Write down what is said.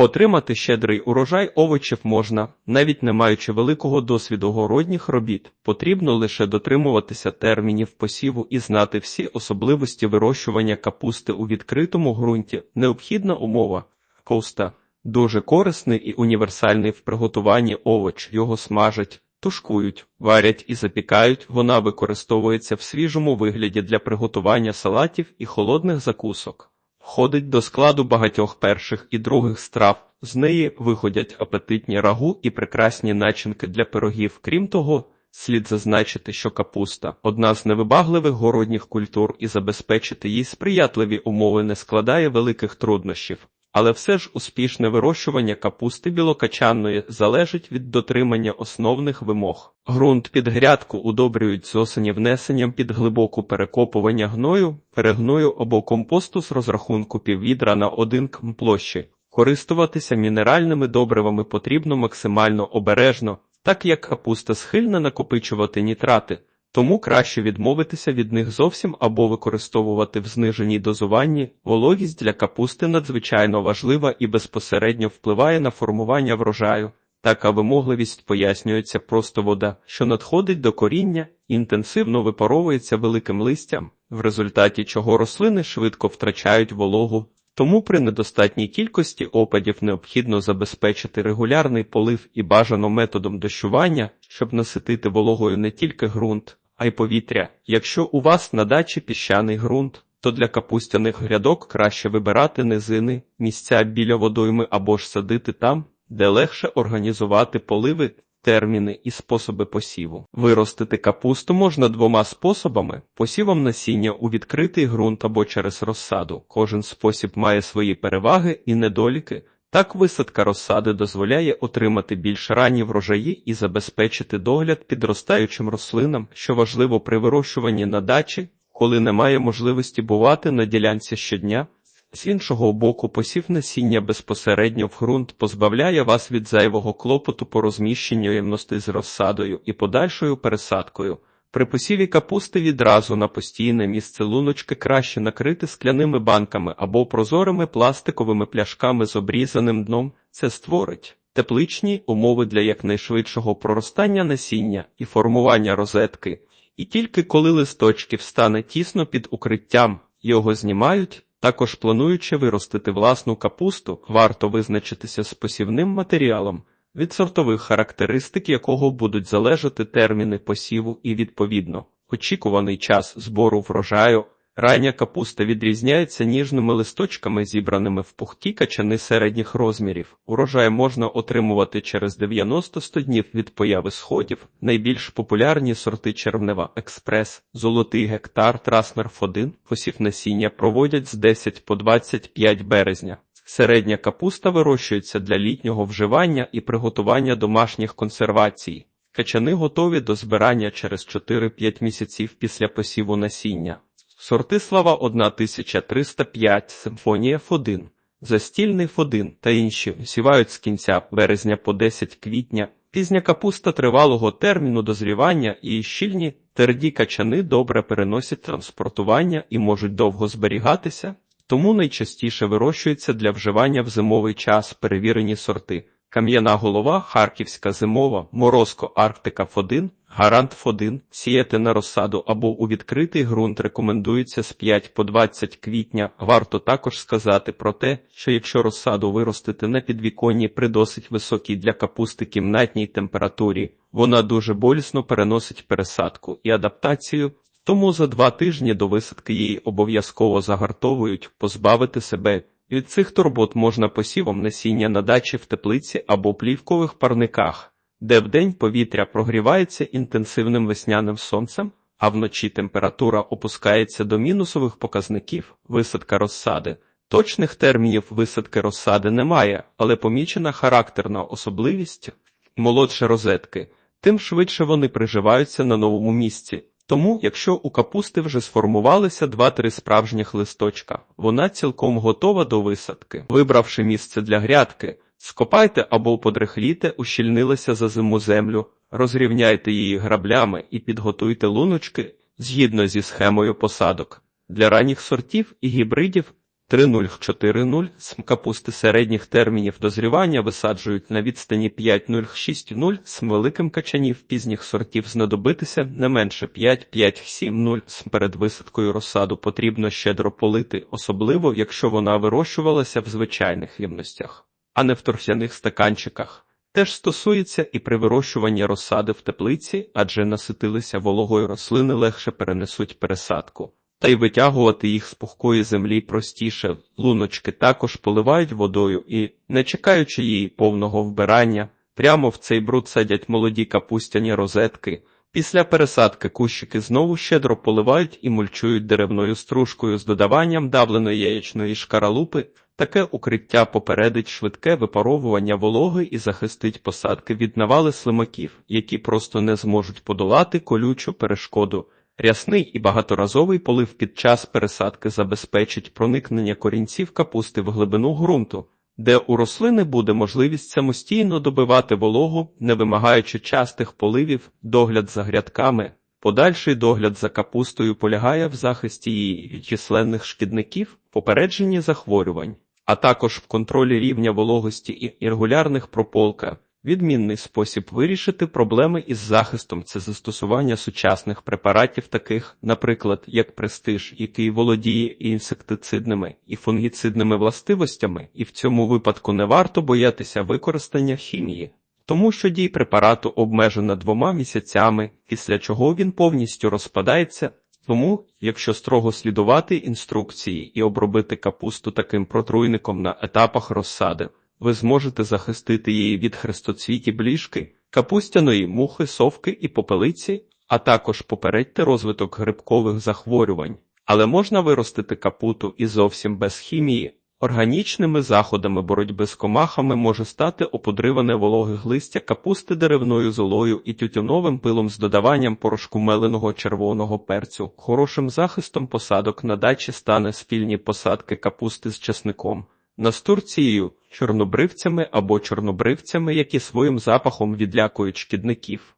Отримати щедрий урожай овочів можна, навіть не маючи великого досвіду городніх робіт, потрібно лише дотримуватися термінів посіву і знати всі особливості вирощування капусти у відкритому ґрунті. Необхідна умова кауста дуже корисний і універсальний в приготуванні овоч. Його смажать, тушкують, варять і запікають. Вона використовується в свіжому вигляді для приготування салатів і холодних закусок. Входить до складу багатьох перших і других страв. З неї виходять апетитні рагу і прекрасні начинки для пирогів. Крім того, слід зазначити, що капуста одна з невибагливих городніх культур, і забезпечити їй сприятливі умови не складає великих труднощів. Але все ж успішне вирощування капусти білокачанної залежить від дотримання основних вимог. Ґрунт під грядку удобрюють з осені внесенням під глибоку перекопування гною, перегною або компосту з розрахунку піввідра на один км площі. Користуватися мінеральними добривами потрібно максимально обережно, так як капуста схильна накопичувати нітрати, тому краще відмовитися від них зовсім або використовувати в зниженій дозуванні. Вологість для капусти надзвичайно важлива і безпосередньо впливає на формування врожаю. Така вимогливість пояснюється просто вода, що надходить до коріння, інтенсивно випаровується великим листям, в результаті чого рослини швидко втрачають вологу. Тому при недостатній кількості опадів необхідно забезпечити регулярний полив і бажано методом дощування, щоб наситити вологою не тільки ґрунт, а й повітря. Якщо у вас на дачі піщаний ґрунт, то для капустяних грядок краще вибирати низини, місця біля водойми або ж садити там, де легше організувати поливи, терміни і способи посіву. Виростити капусту можна двома способами: посівом насіння у відкритий ґрунт або через розсаду. Кожен спосіб має свої переваги і недоліки. Так висадка розсади дозволяє отримати більш ранні врожаї і забезпечити догляд підростаючим рослинам, що важливо при вирощуванні на дачі, коли немає можливості бувати на ділянці щодня. З іншого боку, посів насіння безпосередньо в ґрунт позбавляє вас від зайвого клопоту по розміщенню ємності з розсадою і подальшою пересадкою. При посіві капусти відразу на постійне місце луночки краще накрити скляними банками або прозорими пластиковими пляшками з обрізаним дном. Це створить тепличні умови для якнайшвидшого проростання насіння і формування розетки. І тільки коли листочки встане тісно під укриттям, його знімають. Також плануючи виростити власну капусту, варто визначитися з посівним матеріалом, від сортових характеристик якого будуть залежати терміни посіву і, відповідно, очікуваний час збору врожаю. Рання капуста відрізняється ніжними листочками, зібраними в пухті качани середніх розмірів. Урожай можна отримувати через 90-100 днів від появи сходів. Найбільш популярні сорти червнева експрес, золотий гектар, трасмерф 1 посів насіння проводять з 10 по 25 березня. Середня капуста вирощується для літнього вживання і приготування домашніх консервацій. Качани готові до збирання через 4-5 місяців після посіву насіння. Сорти слава 1305, симфонія Ф1, застільний Ф1 та інші сівають з кінця березня по 10 квітня. Пізня капуста тривалого терміну дозрівання і щільні тверді качани добре переносять транспортування і можуть довго зберігатися, тому найчастіше вирощуються для вживання в зимовий час перевірені сорти. Кам'яна голова, Харківська зимова, Морозко Арктика Ф1, Гарант Ф1, сіяти на розсаду або у відкритий ґрунт рекомендується з 5 по 20 квітня. Варто також сказати про те, що якщо розсаду виростити на підвіконні при досить високій для капусти кімнатній температурі, вона дуже болісно переносить пересадку і адаптацію, тому за два тижні до висадки її обов'язково загартовують, позбавити себе. Від цих турбот можна посівом насіння на дачі в теплиці або плівкових парниках, де вдень повітря прогрівається інтенсивним весняним сонцем, а вночі температура опускається до мінусових показників висадка розсади. Точних термінів висадки розсади немає, але помічена характерна особливість молодше розетки, тим швидше вони приживаються на новому місці. Тому, якщо у капусти вже сформувалися два-три справжніх листочка, вона цілком готова до висадки. Вибравши місце для грядки, скопайте або подрехліте, ущільнилися за зиму землю, розрівняйте її граблями і підготуйте луночки згідно зі схемою посадок. Для ранніх сортів і гібридів 3040 см капусти середніх термінів дозрівання висаджують на відстані 5060 см великим качанів пізніх сортів знадобитися не менше 5-5-7-0 см перед висадкою розсаду потрібно щедро полити, особливо якщо вона вирощувалася в звичайних ємностях, а не в торфяних стаканчиках. Теж стосується і при вирощуванні розсади в теплиці, адже наситилися вологою рослини легше перенесуть пересадку. Та й витягувати їх з пухкої землі простіше. Луночки також поливають водою і, не чекаючи її повного вбирання, прямо в цей бруд садять молоді капустяні розетки. Після пересадки кущики знову щедро поливають і мульчують деревною стружкою з додаванням давленої яєчної шкаралупи. Таке укриття попередить швидке випаровування вологи і захистить посадки від навали слимаків, які просто не зможуть подолати колючу перешкоду. Рясний і багаторазовий полив під час пересадки забезпечить проникнення корінців капусти в глибину ґрунту, де у рослини буде можливість самостійно добивати вологу, не вимагаючи частих поливів, догляд за грядками. Подальший догляд за капустою полягає в захисті її численних шкідників, попередженні захворювань, а також в контролі рівня вологості і регулярних прополка. Відмінний спосіб вирішити проблеми із захистом це застосування сучасних препаратів, таких, наприклад, як престиж, який володіє інсектицидними, і фунгіцидними властивостями, і в цьому випадку не варто боятися використання хімії, тому що дій препарату обмежена двома місяцями, після чого він повністю розпадається. Тому, якщо строго слідувати інструкції і обробити капусту таким протруйником на етапах розсади, ви зможете захистити її від хрестоцвіті бліжки, капустяної мухи, совки і попелиці, а також попередьте розвиток грибкових захворювань. Але можна виростити капуту і зовсім без хімії. Органічними заходами боротьби з комахами може стати опудриване вологих листя капусти деревною золою і тютюновим пилом з додаванням порошку меленого червоного перцю. Хорошим захистом посадок на дачі стане спільні посадки капусти з чесником. Настурцією, чорнобривцями або чорнобривцями, які своїм запахом відлякують шкідників.